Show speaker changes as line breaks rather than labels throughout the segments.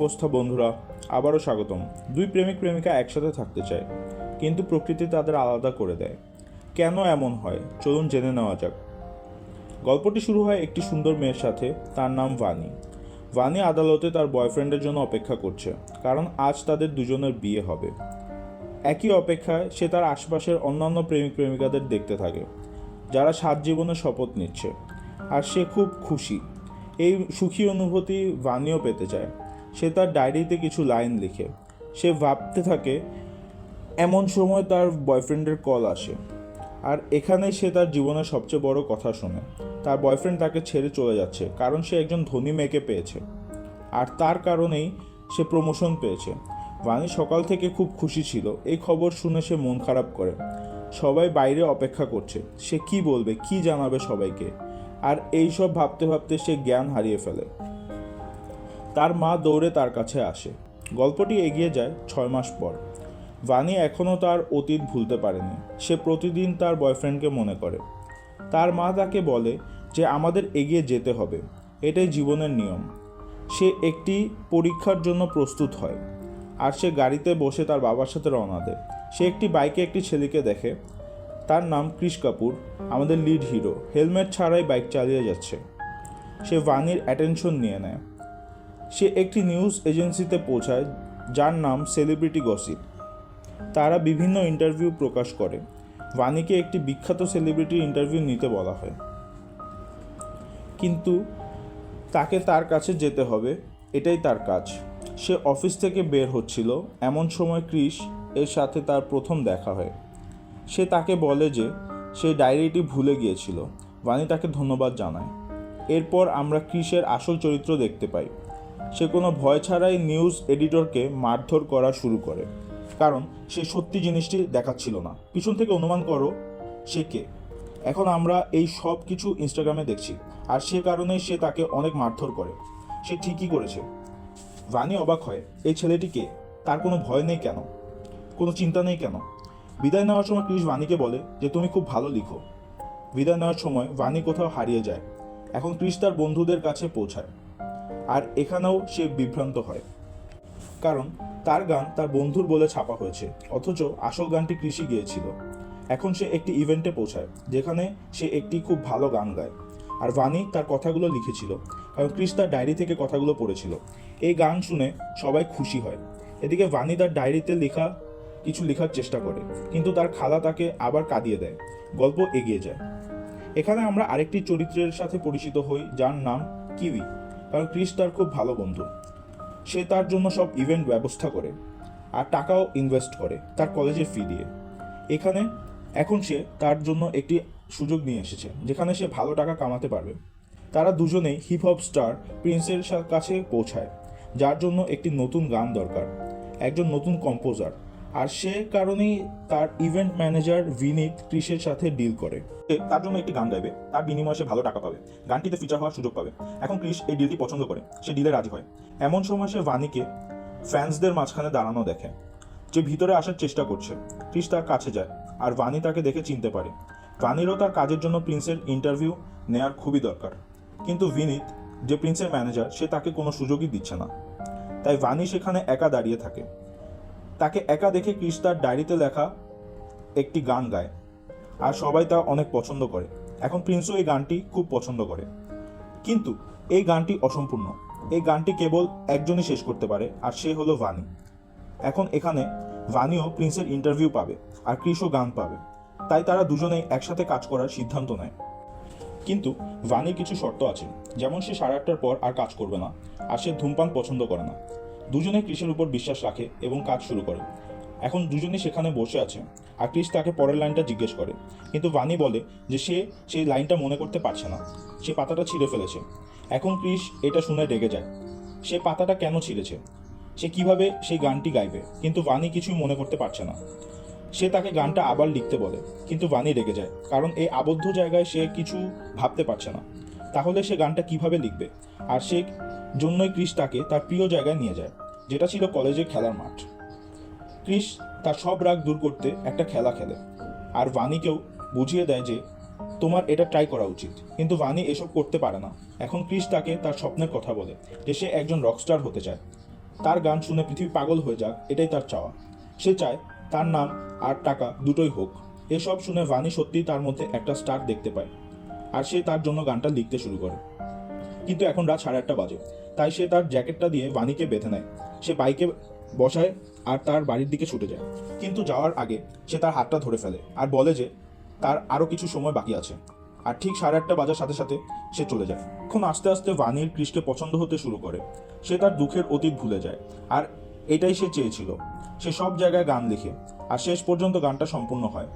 অবস্থা বন্ধুরা, আবারও স্বাগতম। দুই প্রেমিক প্রেমিকা একসাথে থাকতে চায়, কিন্তু প্রকৃতি তাদের আলাদা করে দেয়। কেন এমন হয়? চলুন জেনে নেওয়া যাক। গল্পটি শুরু হয় একটি সুন্দর মেয়ের সাথে, তার নাম ভানি। ভানি আদালতে তার বয়ফ্রেন্ডের জন্য অপেক্ষা করছে, কারণ আজ তাদের দুজনের বিয়ে হবে। একই অপেক্ষায় সে তার আশপাশের অন্যান্য প্রেমিক প্রেমিকাদের দেখতে থাকে, যারা সাত জীবনের শপথ নিচ্ছে। আর সে খুব খুশি। এই সুখী অনুভূতি ভানিও পেতে চায়। সে তার ডায়েরিতে কিছু লাইন লিখে। সে ভাবতে থাকে, এমন সময় তার বয়ফ্রেন্ডের কল আসে আর এখানে সে তার জীবনের সবচেয়ে বড় কথা শোনে। তার বয়ফ্রেন্ড তাকে ছেড়ে চলে যাচ্ছে কারণ সে একজন ধনী মেয়েকে পেয়েছে আর তার কারণেই সে প্রমোশন পেয়েছে। বাণী সকাল থেকে খুব খুশি ছিল। এই খবর শুনে সে মন খারাপ করে। সবাই বাইরে অপেক্ষা করছে। সে কি বলবে, কি জানাবে সবাইকে? আর এই সব ভাবতে ভাবতে সে জ্ঞান হারিয়ে ফেলে। তার মা দৌড়ে তার কাছে আসে। গল্পটি এগিয়ে যায় ছয় মাস পর। ভানি এখনও তার অতীত ভুলতে পারেনি। সে প্রতিদিন তার বয়ফ্রেন্ডকে মনে করে। তার মা তাকে বলে যে, আমাদের এগিয়ে যেতে হবে। এটাই জীবনের নিয়ম। সে একটি পরীক্ষার জন্য প্রস্তুত হয়। আর সে গাড়িতে বসে তার বাবার সাথে রওনা দেয়। সে একটি বাইকে একটি ছেলেকে দেখে, তার নাম ক্রিশ কাপুর। আমাদের লিড হিরো। হেলমেট ছাড়াই বাইক চালিয়ে যাচ্ছে। সে ভানির অ্যাটেনশন নিয়ে নেয়। সে একটি নিউজ এজেন্সিতে পৌঁছায়, যার নাম সেলিব্রিটি গসিপ। তারা বিভিন্ন ইন্টারভিউ প্রকাশ করে। ভানিকে একটি বিখ্যাত সেলিব্রিটির ইন্টারভিউ নিতে বলা হয়। কিন্তু তাকে তার কাছে যেতে হবে, এটাই তার কাজ। সে অফিস থেকে বের হচ্ছিল। এমন সময় ক্রিস এর সাথে তার প্রথম দেখা হয়। সে তাকে বলে যে, সে ডায়েরিটি ভুলে গিয়েছিল। ভানি তাকে ধন্যবাদ জানায়। এরপর আমরা ক্রিসের আসল চরিত্র দেখতে পাই। সে কোনো ভয় ছাড়াই নিউজ এডিটরকে মারধর করা শুরু করে। কারণ সে সত্যি জিনিসটি দেখাচ্ছিল না। পিছন থেকে অনুমান করো, সে কে? এখন আমরা এই সব কিছু ইনস্টাগ্রামে দেখছি। আর সে কারণেই সে তাকে অনেক মারধর করে। সে ঠিকই করেছে। ভানি অবাক হয়, এই ছেলেটি কে? তার কোনো ভয় নেই কেন? কোনো চিন্তা নেই কেন? বিদায় নেওয়ার সময় ক্রিস ভানিকে বলে যে, তুমি খুব ভালো লিখো। বিদায় নেওয়ার সময় ভানি কোথাও হারিয়ে যায়। এখন ক্রিস তার বন্ধুদের কাছে পৌঁছায়। আর এখানেও সে বিভ্রান্ত হয়। কারণ তার গান তার বন্ধুর বলে ছাপা হয়েছে, অথচ আসল গানটি কৃষি গিয়েছিল। এখন সে একটি ইভেন্টে পৌঁছায়, যেখানে সে একটি খুব ভালো গান গায়। আর ভানি তার কথাগুলো লিখেছিল, কারণ ক্রিস তার ডায়েরি থেকে কথাগুলো পড়েছিল। এই গান শুনে সবাই খুশি হয়। এদিকে ভানি তার ডায়েরিতে লেখা, কিছু লেখার চেষ্টা করে, কিন্তু তার খালা তাকে আবার কাঁদিয়ে দেয়, গল্প এগিয়ে যায়। এখানে আমরা আরেকটি চরিত্রের সাথে পরিচিত হই, যার নাম কিউই। কারণ ক্রিস তার খুব ভালো বন্ধু। সে তার জন্য সব ইভেন্ট ব্যবস্থা করে আর টাকাও ইনভেস্ট করে তার কলেজের ফি দিয়ে। এখানে এখন সে তার জন্য একটি সুযোগ নিয়ে এসেছে, যেখানে সে ভালো টাকা কামাতে পারবে। তারা দুজনেই হিপ হপ স্টার প্রিন্সের কাছে পৌঁছায়, যার জন্য একটি নতুন গান দরকার, একজন নতুন কম্পোজার আর সে কারণেই তার ইভেন্ট ম্যানেজার বিনীত ক্রিসের সাথে ডিল করে। তার জন্য একটি গান গাইবে, তার বিনিময়ে সে ভালো টাকা পাবে, গানটিতে ফিচার হওয়ার সুযোগ পাবে। এখন ক্রিস এই ডিলটি পছন্দ করে, সে ডিলে রাজি হয়। এমন সময় সে ভানিকে ফ্যান্সদের মাঝখানে দাঁড়ানো দেখে, যে ভিতরে আসার চেষ্টা করছে। ক্রিস তার কাছে যায় আর ভানি তাকে দেখে চিনতে পারে। ভানিরও তার কাজের জন্য প্রিন্সের ইন্টারভিউ নেয়ার খুবই দরকার। কিন্তু বিনীত যে প্রিন্সের ম্যানেজার সে তাকে কোনো সুযোগই দিচ্ছে না। তাই ভানি সেখানে একা দাঁড়িয়ে থাকে। তাকে একা দেখে ক্রিস তার ডায়েরিতে লেখা একটি গান গায়। আর সবাই তা অনেক পছন্দ করে। এখন প্রিন্সও এই গানটি খুব পছন্দ করে। কিন্তু এই গানটি অসম্পূর্ণ। এই গানটি কেবল একজনই শেষ করতে পারে, আর সে হলো ভানি। এখন এখানে ভানিও প্রিন্সের ইন্টারভিউ পাবে, আর ক্রিসও গান পাবে। তাই তারা দুজনেই একসাথে কাজ করার সিদ্ধান্ত নেয়। কিন্তু ভানির কিছু শর্ত আছে। যেমন সে সাড়ে আটটার পর আর কাজ করবে না, আর সে ধূমপান পছন্দ করে না। দুজনে ক্রিসের উপর বিশ্বাস রাখে এবং কাজ শুরু করে। এখন দুজনেই সেখানে বসে আছে আর ক্রিস তাকে পরের লাইনটা জিজ্ঞেস করে। কিন্তু ভানি বলে যে সে সেই লাইনটা মনে করতে পারছে না। সে পাতাটা ছিঁড়ে ফেলেছে। এখন ক্রিস এটা শুনে রেগে যায়। সে পাতাটা কেন ছিঁড়েছে? সে কীভাবে সেই গানটি গাইবে? কিন্তু ভানি কিছুই মনে করতে পারছে না। সে তাকে গানটা আবার লিখতে বলে। কিন্তু ভানি রেগে যায়। কারণ এই আবদ্ধ জায়গায় সে কিছু ভাবতে পারছে না। তাহলে সে গানটা কীভাবে লিখবে? আর সে জন্যই ক্রিস তাকে তার প্রিয় জায়গায় নিয়ে যায়, যেটা ছিল কলেজের খেলার মাঠ। ক্রিস তার সব রাগ দূর করতে একটা খেলা খেলে। আর ভানিকেও বুঝিয়ে দেয় যে, তোমার এটা ট্রাই করা উচিত। কিন্তু ভানি এসব করতে পারে না। এখন ক্রিস তাকে তার স্বপ্নের কথা বলে যে সে একজন রকস্টার হতে চায়। তার গান শুনে পৃথিবী পাগল হয়ে যাক, এটাই তার চাওয়া। সে চায় তার নাম আর টাকা দুটোই হোক। এসব শুনে ভানি সত্যিই তার মধ্যে একটা স্টার দেখতে পায়। আর সে তার জন্য গানটা লিখতে শুরু করে। কিন্তু এখন রাত সাড়ে আটটা বাজে। তাই সে তার জ্যাকেটটা দিয়ে বাণীকে বেঁধে নেয়। সে বাইকে বসায় আর তার বাড়ির দিকে ছুটে যায়। কিন্তু যাওয়ার আগে সে তার হাতটা ধরে ফেলে আর বলে যে, তার আরও কিছু সময় বাকি আছে। আর ঠিক সাড়ে আটটা বাজার সাথে সাথে সে চলে যায়। এখন আস্তে আস্তে বাণীর কৃষ্ণকে পছন্দ হতে শুরু করে। সে তার দুঃখের অতীত ভুলে যায়। আর এটাই সে চেয়েছিল। সে সব জায়গায় গান লিখে আর শেষ পর্যন্ত গানটা সম্পূর্ণ হয়।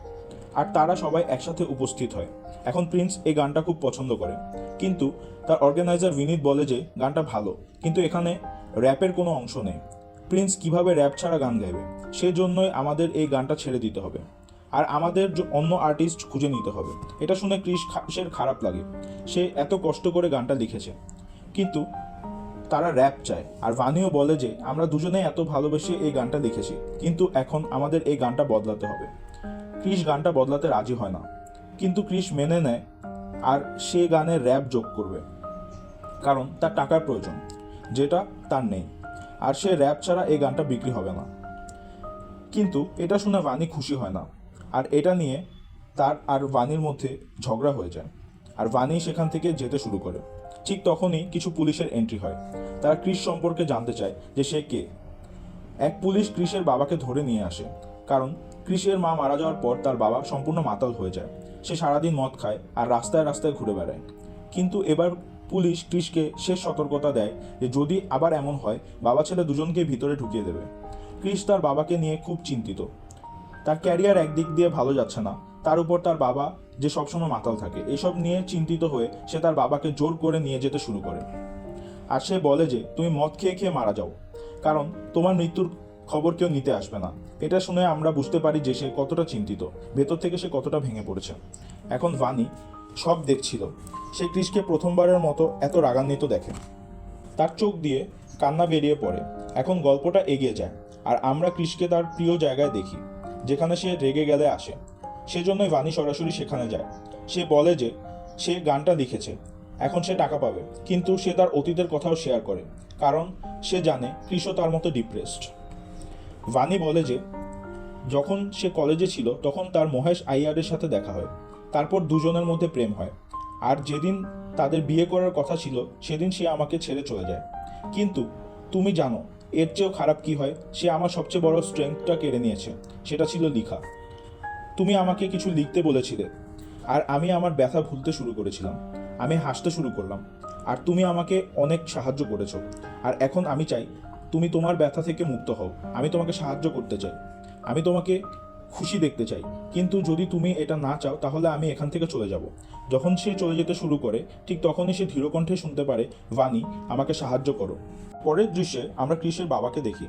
আর তারা সবাই একসাথে উপস্থিত হয়। এখন প্রিন্স এই গানটা খুব পছন্দ করে। কিন্তু তার অর্গানাইজার বিনীত বলে যে, গানটা ভালো, কিন্তু এখানে র্যাপের কোনো অংশ নেই। প্রিন্স কীভাবে র্যাপ ছাড়া গান গাইবে? সেজন্যই আমাদের এই গানটা ছেড়ে দিতে হবে। আর আমাদের অন্য আর্টিস্ট খুঁজে নিতে হবে। এটা শুনে ক্রিস সে খারাপ লাগে। সে এত কষ্ট করে গানটা লিখেছে। কিন্তু তারা র্যাপ চায়। আর ভানিও বলে যে, আমরা দুজনেই এত ভালোবেসে এই গানটা লিখেছি। কিন্তু এখন আমাদের এই গানটা বদলাতে হবে। ক্রিস গানটা বদলাতে রাজি হয় না। কিন্তু ক্রিস মেনে নেয় আর সে গানে র্যাপ যোগ করবে। কারণ তার টাকার প্রয়োজন, যেটা তার নেই। আর সে র্যাপ ছাড়া এই গানটা বিক্রি হবে না। কিন্তু এটা শুনে বাণী খুশি হয় না। আর এটা নিয়ে তার আর বাণীর মধ্যে ঝগড়া হয়ে যায়। আর বাণী সেখান থেকে যেতে শুরু করে। ঠিক তখনই কিছু পুলিশের এন্ট্রি হয়। তারা ক্রিস সম্পর্কে জানতে চায় যে সে কে। এক পুলিশ ক্রিসের বাবাকে ধরে নিয়ে আসে। কারণ ক্রিসের মা মারা যাওয়ার পর তার বাবা সম্পূর্ণ মাতাল হয়ে যায়। সে সারাদিন মদ খায় আর রাস্তায় রাস্তায় ঘুরে বেড়ায়। কিন্তু এবার পুলিশ ক্রিসকে শেষ সতর্কতা দেয় যে যদি আবার এমন হয়, বাবা ছেলে দুজনকে ভিতরে ঢুকিয়ে দেবে। ক্রিস তার বাবাকে নিয়ে খুব চিন্তিত। তার ক্যারিয়ার একদিক দিয়ে ভালো যাচ্ছে না। তার উপর তার বাবা যে সবসময় মাতাল থাকে, এসব নিয়ে চিন্তিত হয়ে সে তার বাবাকে জোর করে নিয়ে যেতে শুরু করে। আর সে বলে যে, তুমি মদ খেয়ে খেয়ে মারা যাও। কারণ তোমার মৃত্যুর খবর কেউ নিতে আসবে না। এটা শুনে আমরা বুঝতে পারি যে সে কতটা চিন্তিত, ভেতর থেকে সে কতটা ভেঙে পড়েছে। এখন ভানি সব দেখছিল। সে ক্রিসকে প্রথমবারের মতো এত রাগান্বিত দেখে। তার চোখ দিয়ে কান্না বেরিয়ে পড়ে। এখন গল্পটা এগিয়ে যায়। আর আমরা ক্রিসকে তার প্রিয় জায়গায় দেখি, যেখানে সে রেগে গেলে আসে। সেজন্যই ভানি সরাসরি সেখানে যায়। সে বলে যে, সে গানটা লিখেছে। এখন সে টাকা পাবে। কিন্তু সে তার অতীতের কথাও শেয়ার করে। কারণ সে জানে কৃষ্ণ তার মতো ডিপ্রেসড ভানি বলে যে, যখন সে কলেজে ছিল, তখন তার মহেশ আইয়ারের সাথে দেখা হয়। তারপর দুজনের মধ্যে প্রেম হয়। আর যেদিন তাদের বিয়ে করার কথা ছিল, সেদিন সে আমাকে ছেড়ে চলে যায়। কিন্তু তুমি জানো, এর চেয়েও খারাপ কি হয়? সে আমার সবচেয়ে বড় স্ট্রেংথটা কেড়ে নিয়েছে। সেটা ছিল লিখা। তুমি আমাকে কিছু লিখতে বলেছিলে, আর আমি আমার ব্যথা ভুলতে শুরু করেছিলাম। আমি হাসতে শুরু করলাম। আর তুমি আমাকে অনেক সাহায্য করেছ। আর এখন আমি চাই তুমি তোমার ব্যথা থেকে মুক্ত হও। আমি তোমাকে সাহায্য করতে চাই। আমি তোমাকে খুশি দেখতে চাই। কিন্তু যদি তুমি এটা না চাও, তাহলে আমি এখান থেকে চলে যাব। যখন সে চলে যেতে শুরু করে, ঠিক তখনই সে ধীরকণ্ঠে শুনতে পারে, ভানি, আমাকে সাহায্য করো। পরের দৃশ্যে আমরা ক্রিসের বাবাকে দেখি,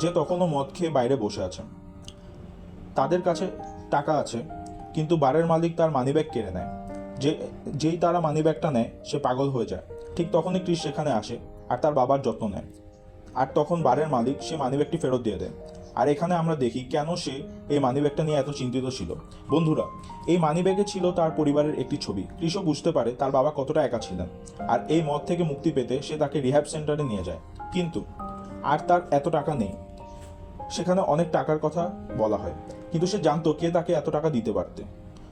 যে তখনও মদ খেয়ে বাইরে বসে আছেন তাদের কাছে টাকা আছে, কিন্তু বারের মালিক তার মানিব্যাগ কেড়ে নেয়। যে, যেই তারা মানিব্যাগটা নেয়, সে পাগল হয়ে যায়। ঠিক তখনই ক্রিস সেখানে আসে আর তার বাবার যত্ন নেয়। আর তখন বারের মালিক সে মানিব্যাগটি ফেরত দিয়ে দেয়। আর এখানে আমরা দেখি কেন সে এই মানিব্যাগটা নিয়ে এত চিন্তিত ছিল। বন্ধুরা, এই মানিব্যাগে ছিল তার পরিবারের একটি ছবি। কৃষক বুঝতে পারে তার বাবা কতটা একা ছিলেন। আর এই মদ থেকে মুক্তি পেতে সে তাকে রিহ্যাব সেন্টারে নিয়ে যায়। কিন্তু আর তার এত টাকা নেই। সেখানে অনেক টাকার কথা বলা হয়। কিন্তু সে জানতো কে তাকে এত টাকা দিতে পারতে।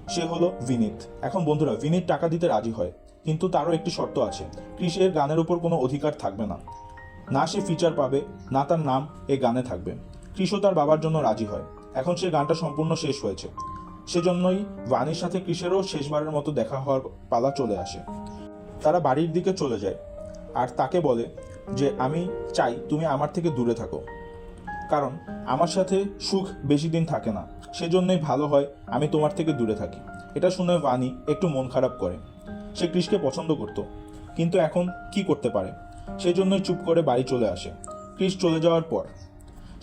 সে হলো বিনীত এখন বন্ধুরা বিনীত টাকা দিতে রাজি হয়। কিন্তু তারও একটি শর্ত আছে। কৃষের গানের উপর কোনো অধিকার থাকবে না। না সে ফিচার পাবে, না তার নাম এই গানে থাকবে। কৃষ তার বাবার জন্য রাজি হয়। এখন সে গানটা সম্পূর্ণ শেষ হয়েছে। সেজন্যই বাণীর সাথে কৃষেরও শেষবারের মতো দেখা হওয়ার পালা চলে আসে। তারা বাড়ির দিকে চলে যায়। আর তাকে বলে যে, আমি চাই তুমি আমার থেকে দূরে থাকো। কারণ আমার সাথে সুখ বেশি দিন থাকে না। সেজন্যই ভালো হয় আমি তোমার থেকে দূরে থাকি। এটা শুনে বাণী একটু মন খারাপ করে। সে কৃষকে পছন্দ করত। কিন্তু এখন কি করতে পারে? সেজন্যই চুপ করে বাড়ি চলে আসে। কৃষ চলে যাওয়ার পর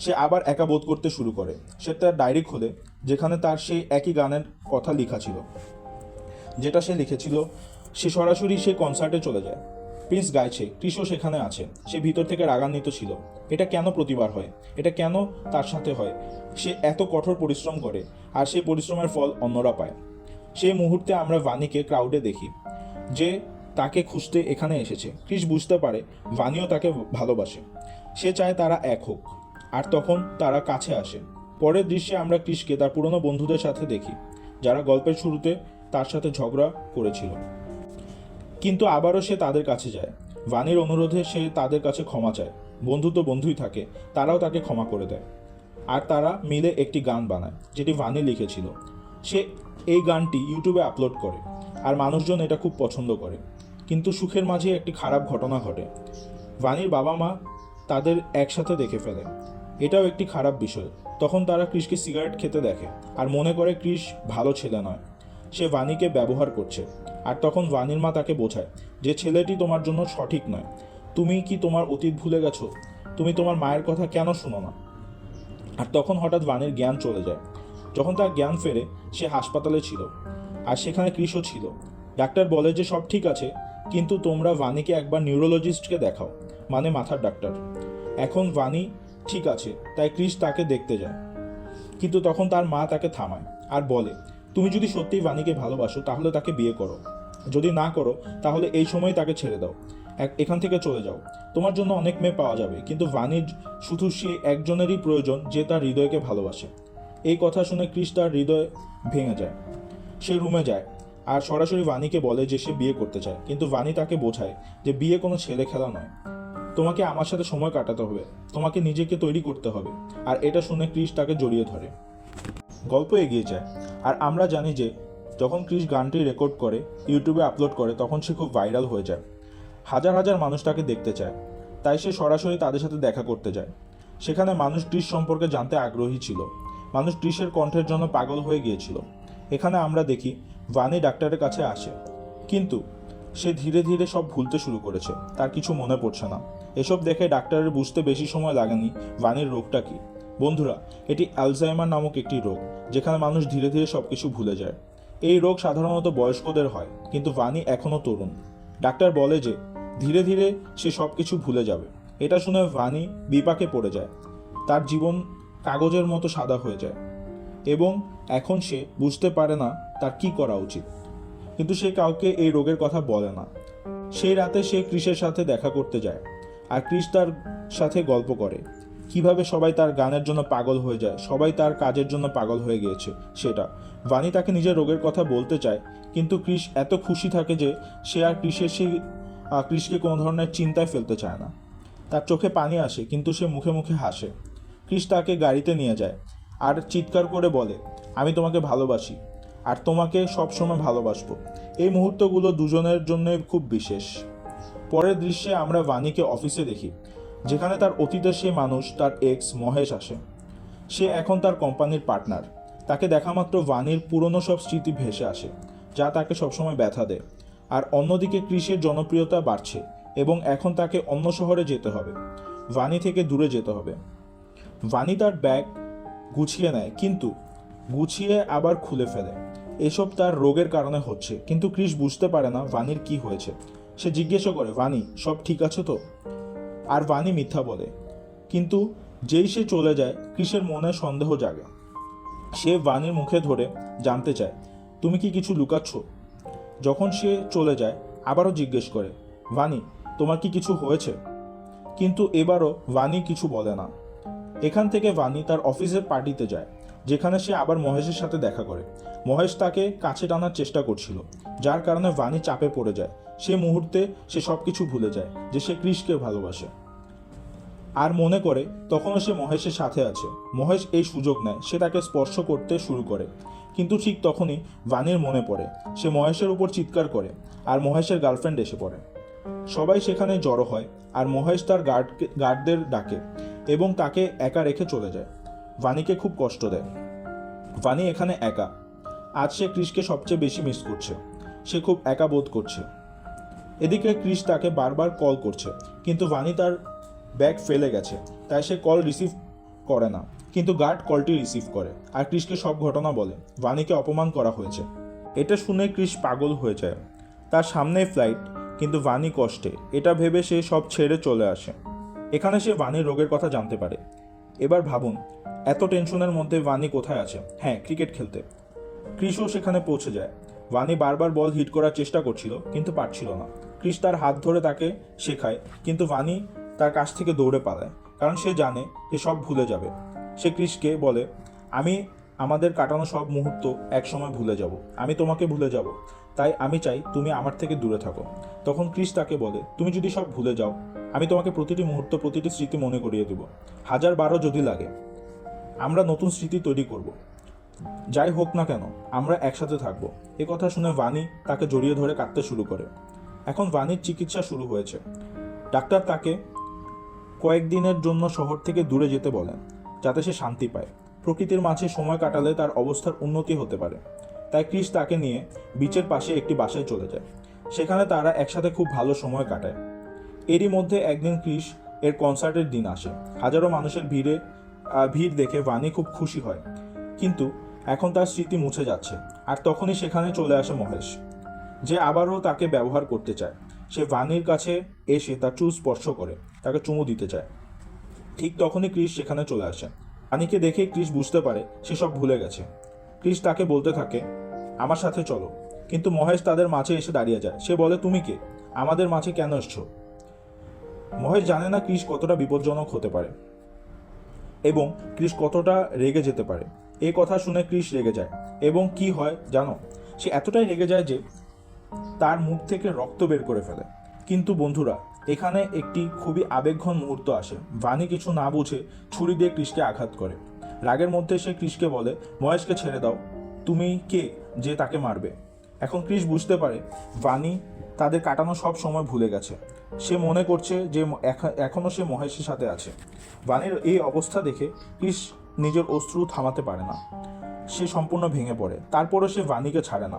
সে আবার একা বোধ করতে শুরু করে। সে তার ডায়েরি খোলে, যেখানে তার সেই একই গানের কথা লেখা ছিল, যেটা সে লিখেছিল, সে সরাসরি সে কনসার্টে চলে যায়। প্রিন্স গাইছে কৃষও সেখানে আছে। সে ভিতর থেকে রাগান্বিত ছিল। এটা কেন প্রতিবার হয়? এটা কেন তার সাথে হয়? সে এত কঠোর পরিশ্রম করে, আর সেই পরিশ্রমের ফল অন্যরা পায়। সেই মুহূর্তে আমরা ভানিকে ক্রাউডে দেখি, যে তাকে খুঁজতে এখানে এসেছে। ক্রিস বুঝতে পারে ভানিও তাকে ভালোবাসে। সে চায় তারা এক হোক। আর তখন তারা কাছে আসে। পরের দৃশ্যে আমরা ক্রিসকে তার পুরনো বন্ধুদের সাথে দেখি, যারা গল্পের শুরুতে তার সাথে ঝগড়া করেছিল। কিন্তু আবারও সে তাদের কাছে যায়। ভানির অনুরোধে সে তাদের কাছে ক্ষমা চায়। বন্ধু তো বন্ধুই থাকে, তারাও তাকে ক্ষমা করে দেয়। আর তারা মিলে একটি গান বানায়, যেটি ভানি লিখেছিল। সে এই গানটি ইউটিউবে আপলোড করে, আর মানুষজন এটা খুব পছন্দ করে। কিন্তু সুখের মাঝে একটি খারাপ ঘটনা ঘটে। ভানির বাবা মা তাদের একসাথে দেখে ফেলে। এটাও একটি খারাপ বিষয়। তখন তারা ক্রিসকে সিগারেট খেতে দেখে আর মনে করে ক্রিস ভালো ছেলে নয়। সে ভানিকে ব্যবহার করছে। আর তখন ভানির মা তাকে বোঝায় যে ছেলেটি তোমার জন্য সঠিক নয়। তুমি কি তোমার অতীত ভুলে গেছো? তুমি তোমার মায়ের কথা কেন শুনো না? আর তখন হঠাৎ ভানির জ্ঞান চলে যায়। যখন তার জ্ঞান ফেরে, সে হাসপাতালে ছিল। আর সেখানে কৃষও ছিল। ডাক্তার বলে যে সব ঠিক আছে কিন্তু তোমরা ভানিকে একবার নিউরোলজিস্টকে দেখাও মানে মাথার ডাক্তার। এখন ভানি ঠিক আছে, তাই ক্রিস তাকে দেখতে যায়। কিন্তু তখন তার মা তাকে থামায় আর বলে, তুমি যদি সত্যিই ভানিকে ভালোবাসো, তাহলে তাকে বিয়ে করো। যদি না করো, তাহলে এই সময় তাকে ছেড়ে দাও। এখান থেকে চলে যাও। তোমার জন্য অনেক মেয়ে পাওয়া যাবে, কিন্তু ভানির শুধু সে একজনেরই প্রয়োজন যে তার হৃদয়কে ভালোবাসে। এই কথা শুনে ক্রিস তার হৃদয় ভেঙে যায়। সে রুমে যায়। আর সরাসরি ভানিকে বলে যে সে বিয়ে করতে চায়। কিন্তু ভানি তাকে বোঝায় যে বিয়ে কোনো ছেলে খেলা নয়। তোমাকে আমার সাথে সময় কাটাতে হবে। তোমাকে নিজেকে তৈরি করতে হবে। আর এটা শুনে ক্রিস তাকে জড়িয়ে ধরে। গল্প এগিয়ে যায়। আর আমরা জানি যে যখন ক্রিস গানটি রেকর্ড করে, ইউটিউবে আপলোড করে, তখন সে খুব ভাইরাল হয়ে যায়। হাজার হাজার মানুষ তাকে দেখতে চায়। তাই সে সরাসরি তাদের সাথে দেখা করতে যায়। সেখানে মানুষ ক্রিস সম্পর্কে জানতে আগ্রহী ছিল। মানুষ ক্রিসের কণ্ঠের জন্য পাগল হয়ে গিয়েছিল। এখানে আমরা দেখি ভানি ডাক্তারের কাছে আসে। কিন্তু সে ধীরে ধীরে সব ভুলতে শুরু করেছে। তার কিছু মনে পড়ছে না। এসব দেখে ডাক্তারের বুঝতে বেশি সময় লাগেনি ভানির রোগটা কি। বন্ধুরা, এটি অ্যালজাইমার নামক একটি রোগ, যেখানে মানুষ ধীরে ধীরে সবকিছু ভুলে যায়। এই রোগ সাধারণত বয়স্কদের হয়, কিন্তু ভানি এখনও তরুণ। ডাক্তার বলে যে, ধীরে ধীরে সে সবকিছু ভুলে যাবে। এটা শুনে ভানি বিপাকে পড়ে যায়। তার জীবন কাগজের মতো সাদা হয়ে যায়। এবং এখন সে বুঝতে পারে না তার কি করা উচিত। কিন্তু সে কাউকে এই রোগের কথা বলে না। সেই রাতে সে ক্রিসের সাথে দেখা করতে যায় আর ক্রিস তার সাথে গল্প করে। কীভাবে সবাই তার গানের জন্য পাগল হয়ে যায়, সবাই তার কাজের জন্য পাগল হয়ে গিয়েছে, সেটা। ভানি তাকে নিজের রোগের কথা বলতে চায়, কিন্তু ক্রিস এত খুশি থাকে যে সে আর ক্রিসের সেই ক্রিসকে কোনো ধরনের চিন্তায় ফেলতে চায় না। তার চোখে পানি আসে, কিন্তু সে মুখে মুখে হাসে। ক্রিস তাকে গাড়িতে নিয়ে যায় আর চিৎকার করে বলে আমি তোমাকে ভালোবাসি, আর তোমাকে সবসময় ভালোবাসবো। এই মুহূর্তগুলো দুজনের জন্য খুব বিশেষ। পরের দৃশ্যে আমরা বাণীকে অফিসে দেখি, যেখানে তার অতীতের সেই মানুষ, তার এক্স মহেশ আসে। সে এখন তার কোম্পানির পার্টনার তাকে দেখা মাত্র বাণীর পুরনো সব স্মৃতি ভেসে আসে, যা তাকে সবসময় ব্যথা দেয়। আর অন্যদিকে কৃষির জনপ্রিয়তা বাড়ছে, এবং এখন তাকে অন্য শহরে যেতে হবে। ভানি থেকে দূরে যেতে হবে। ভানি তার ব্যাগ গুছিয়ে নেয়, কিন্তু গুছিয়ে আবার খুলে ফেলে। এসব তার রোগের কারণে হচ্ছে। কিন্তু ক্রিস বুঝতে পারে না ভানির কি হয়েছে। সে জিজ্ঞেসও করে, ভানি, সব ঠিক আছে তো? আর ভানি মিথ্যা বলে। কিন্তু যেই সে চলে যায়, ক্রিসের মনে সন্দেহ জাগে। সে ভানির মুখে ধরে জানতে চায়, তুমি কি কিছু লুকাচ্ছ? যখন সে চলে যায়, আবারও জিজ্ঞেস করে, ভানি, তোমার কি কিছু হয়েছে? কিন্তু এবারও ভানি কিছু বলে না। এখান থেকে ভানি তার অফিসের পার্টিতে যায়। যেখানে সে আবার মহেশের সাথে দেখা করে। মহেশ তাকে কাছে টানার চেষ্টা করছিল, যার কারণে ভানি চাপে পড়ে যায়। সে মুহূর্তে সে সব কিছু ভুলে যায় যে সে ক্রিসকে ভালোবাসে। আর মনে করে, তখনও সে মহেশের সাথে আছে। মহেশ এই সুযোগ নেয়, সে তাকে স্পর্শ করতে শুরু করে। কিন্তু ঠিক তখনই ভানির মনে পড়ে, সে মহেশের উপর চিৎকার করে আর মহেশের গার্লফ্রেন্ড এসে পড়ে। সবাই সেখানে জড়ো হয় আর মহেশ তার গার্ড গার্ডদের ডাকে এবং তাকে একা রেখে চলে যায়। ভানিকে খুব কষ্ট দেয়। ভানি এখানে একা। আজ সে ক্রিসকে সবচেয়ে বেশি মিস করছে। সে খুব একা বোধ করছে। এদিকে ক্রিস তাকে বারবার কল করছে, কিন্তু ভানি তার ব্যাগ ফেলে গেছে, তাই সে কল রিসিভ করে না, কিন্তু গার্ড কলটি রিসিভ করে, আর ক্রিসকে সব ঘটনা বলে। ভানিকে অপমান করা হয়েছে। এটা শুনে ক্রিস পাগল হয়ে যায়। তার সামনেই ফ্লাইট কিন্তু ভানি কষ্টে। এটা ভেবে সে সব ছেড়ে চলে আসে। এখানে সে ভানির রোগের কথা জানতে পারে। এবার ভাবুন এত টেনশনের মধ্যে ভানি কোথায় আছে? হ্যাঁ ক্রিকেট খেলতে। ক্রিসও সেখানে পৌঁছে যায়। ভানি বারবার বল হিট করার চেষ্টা করছিল, কিন্তু পারছিল না। ক্রিস তার হাত ধরে তাকে শেখায়, কিন্তু ভানি তার কাছ থেকে দৌড়ে পালায়, কারণ সে জানে যে সব ভুলে যাবে। সে ক্রিসকে বলে, আমি, আমাদের কাটানো সব মুহূর্ত একসময় ভুলে যাব। আমি তোমাকে ভুলে যাব। তাই আমি চাই তুমি আমার থেকে দূরে থাকো। তখন ক্রিস তাকে বলে, তুমি যদি সব ভুলে যাও, আমি তোমাকে প্রতিটি মুহূর্ত, প্রতিটি স্মৃতি মনে করিয়ে দেব। হাজার বারো যদি লাগে আমরা নতুন স্মৃতি তৈরি করব। যাই হোক না কেন, আমরা একসাথে থাকব। এ কথা শুনে ভানি তাকে জড়িয়ে ধরে কাঁদতে শুরু করে। এখন ভানির চিকিৎসা শুরু হয়েছে। ডাক্তার তাকে কয়েকদিনের জন্য শহর থেকে দূরে যেতে বলেন, যাতে সে শান্তি পায়। প্রকৃতির মাঝে সময় কাটালে তার অবস্থার উন্নতি হতে পারে। তাই ক্রিস তাকে নিয়ে বিচের পাশে একটি বাসায় চলে যায়। সেখানে তারা একসাথে খুব ভালো সময় কাটায়। এরই মধ্যে একদিন ক্রিস এর কনসার্টের দিন আসে। হাজারো মানুষের ভিড়ে ভিড় দেখে ভানি খুব খুশি হয়। কিন্তু এখন তার স্মৃতি মুছে যাচ্ছে আর তখনই সেখানে চলে আসে মহেশ, যে আবারও তাকে ব্যবহার করতে চায়। সে ভানির কাছে এসে তার চুল স্পর্শ করে, তাকে চুমু দিতে চায়। ঠিক তখনই ক্রিস সেখানে চলে আসে। ভানিকে দেখে ক্রিস বুঝতে পারে সে সব ভুলে গেছে। ক্রিস তাকে বলতে থাকে, আমার সাথে চলো। কিন্তু মহেশ তাদের মাঝে এসে দাঁড়িয়ে যায়। সে বলে, তুমি কে? আমাদের মাঝে কেন এসছো? মহেশ জানে না ক্রিস কতটা বিপজ্জনক হতে পারে। এবং ক্রিস কতটা রেগে যেতে পারে? এই কথা শুনে ক্রিস রেগে যায়। এবং কি হয় জানো? সে এতটাই রেগে যায় যে তার মুখ থেকে রক্ত বের করে ফেলে। কিন্তু বন্ধুরা, এখানে একটি খুবই আবেগঘন মুহূর্ত আসে। বাণী কিছু না বুঝে ছুরি দিয়ে ক্রিসকে আঘাত করে। রাগের মধ্যে সে ক্রিসকে বলে, মহেশকে ছেড়ে দাও। তুমি কে যে তাকে মারবে? এখন ক্রিস বুঝতে পারে, বাণী তাদের কাটানো সব সময় ভুলে গেছে। সে মনে করছে যে ম- এখ- এখনও সে মহেশের সাথে আছে। বাণীর এই অবস্থা দেখে ক্রিস নিজের অশ্রু থামাতে পারে না। সে সম্পূর্ণ ভেঙে পড়ে। তারপরও সে বাণীকে ছাড়ে না।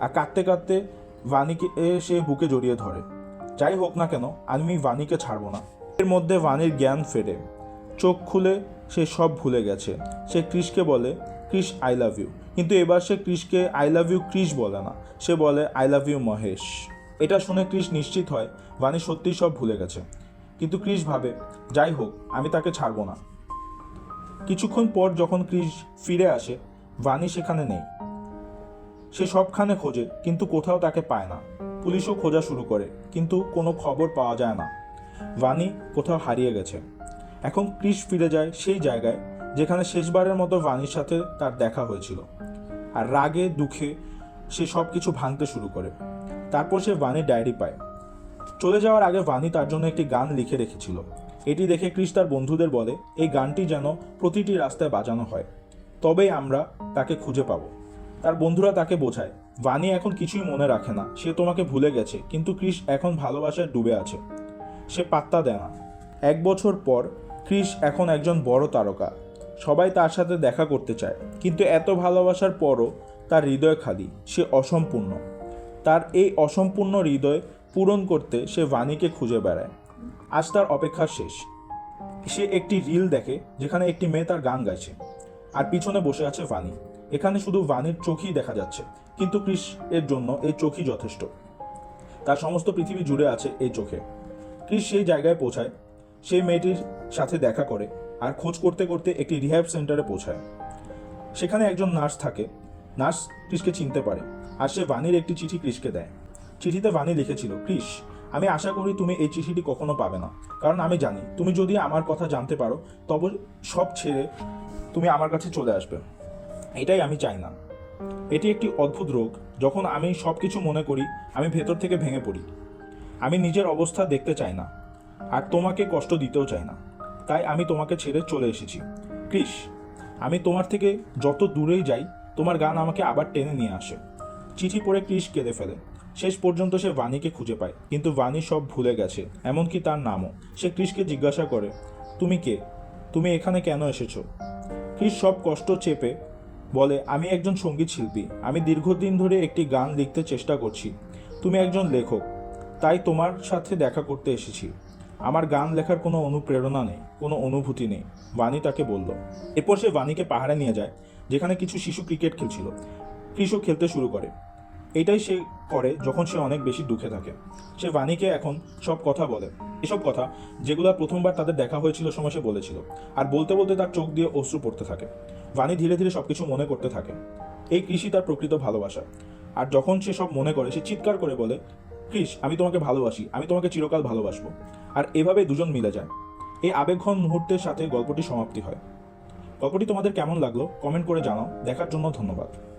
আর কাঁদতে কাঁদতে বাণীকে সে বুকে জড়িয়ে ধরে। যাই হোক না কেন, আমি বাণীকে ছাড়বো না। এর মধ্যে বাণীর জ্ঞান ফেরে। চোখ খুলে সে সব ভুলে গেছে। সে ক্রিসকে বলে ক্রিস আই লাভ ইউ কিন্তু এবার সে ক্রিসকে আই লাভ ইউ ক্রিস বলে না। সে বলে আই লাভ ইউ মহেশ। এটা শুনে ক্রিস নিশ্চিত হয় ভানি সত্যিই সব ভুলে গেছে। কিন্তু ক্রিস ভাবে, যাই হোক, আমি তাকে ছাড়বো না। কিছুক্ষণ পর যখন ক্রিস ফিরে আসে ভানি সেখানে নেই। সে সবখানে খোঁজে, কিন্তু কোথাও তাকে পায় না। পুলিশও খোঁজা শুরু করে, কিন্তু কোনো খবর পাওয়া যায় না। ভানি কোথাও হারিয়ে গেছে। এখন ক্রিস ফিরে যায় সেই জায়গায়, যেখানে শেষবারের মতো ভানির সাথে তার দেখা হয়েছিল। আর রাগে, দুঃখে সে সব কিছু ভাঙতে শুরু করে। তারপর সে ভানির ডায়েরি পায়। চলে যাওয়ার আগে ভানি তার জন্য একটি গান লিখে রেখেছিল। এটি দেখে ক্রিস তার বন্ধুদের বলে, এই গানটি যেন প্রতিটি রাস্তায় বাজানো হয়, তবেই আমরা তাকে খুঁজে পাবো। তার বন্ধুরা তাকে বোঝায়, ভানি এখন কিছুই মনে রাখে না, সে তোমাকে ভুলে গেছে, কিন্তু ক্রিস এখন ভালোবাসায় ডুবে আছে। সে পাত্তা দেয় না। এক বছর পর, ক্রিস এখন একজন বড় তারকা। সবাই তার সাথে দেখা করতে চায়, কিন্তু এত ভালোবাসার পরও তার হৃদয় খালি, সে অসম্পূর্ণ। তার এই অসম্পূর্ণ হৃদয় পূরণ করতে সে ভানিকে খুঁজে বেড়ায়। আজ তার অপেক্ষা শেষ। সে একটি রিল দেখে, যেখানে একটি মেয়ে তার গান গাইছে। আর পিছনে বসে আছে ভানি। এখানে শুধু ভানির চোখই দেখা যাচ্ছে, কিন্তু ক্রিস এর জন্য এই চোখই যথেষ্ট। তার সমস্ত পৃথিবী জুড়ে আছে এই চোখে। ক্রিস সেই জায়গায় পৌঁছায়। সেই মেয়েটির সাথে দেখা করে আর খোঁজ করতে করতে একটি রিহ্যাব সেন্টারে পৌঁছায়। সেখানে একজন নার্স থাকে। নার্স ক্রিসকে চিনতে পারে। আর সে ভানির একটি চিঠি ক্রিসকে দেয়। চিঠিতে ভানি লিখেছিল ক্রিস আমি আশা করি তুমি এই চিঠিটি কখনো পাবে না। কারণ আমি জানি, তুমি যদি আমার কথা জানতে পারো, তবে সব ছেড়ে তুমি আমার কাছে চলে আসবে। এটাই আমি চাই না। এটি একটি অদ্ভুত রোগ, যখন আমি সব কিছু মনে করি, আমি ভেতর থেকে ভেঙে পড়ি। আমি নিজের অবস্থা দেখতে চাই না, আর তোমাকে কষ্ট দিতেও চাই না। তাই আমি তোমাকে ছেড়ে চলে এসেছি। ক্রিস আমি তোমার থেকে যত দূরেই যাই, তোমার গান আমাকে আবার টেনে নিয়ে আসে। চিঠি পড়ে ক্রিস কেঁদে ফেলে। শেষ পর্যন্ত সে বাণীকে খুঁজে পায়, কিন্তু বাণী সব ভুলে গেছে, এমনকি তার নামও। সে ক্রিসকে জিজ্ঞাসা করে, তুমি কে? তুমি এখানে কেন এসেছ? ক্রিস সব কষ্ট চেপে বলে, আমি একজন সংগীত শিল্পী। আমি দীর্ঘদিন ধরে একটি গান লিখতে চেষ্টা করছি। তুমি একজন লেখক। তাই তোমার সাথে দেখা করতে এসেছি। আমার গান লেখার কোনো অনুপ্রেরণা নেই, কোনো অনুভূতি নেই। বাণী তাকে বলল। এরপর সে বাণীকে পাহাড়ে নিয়ে যায়, যেখানে কিছু শিশু ক্রিকেট খেলছিল। কৃষক খেলতে শুরু করে। এটাই সে করে যখন সে অনেক বেশি দুঃখে থাকে। সে বাণীকে এখন সব কথা বলে। এসব কথা যেগুলো প্রথমবার তাদের দেখা হয়েছিল সময় সে বলেছিল। আর বলতে বলতে তার চোখ দিয়ে অশ্রু পড়তে থাকে। বাণী ধীরে ধীরে সবকিছু মনে করতে থাকে। এই কৃষি তার প্রকৃত ভালোবাসা। আর যখন সে সব মনে করে, সে চিৎকার করে বলে, কৃষ, আমি তোমাকে ভালোবাসি। আমি তোমাকে চিরকাল ভালোবাসবো। আর এভাবে দুজন মিলে যায়। এই আবেগঘন মুহূর্তের সাথে গল্পটি সমাপ্তি হয়। গল্পটি তোমাদের কেমন লাগল? কমেন্ট করে জানাও। দেখার জন্য ধন্যবাদ।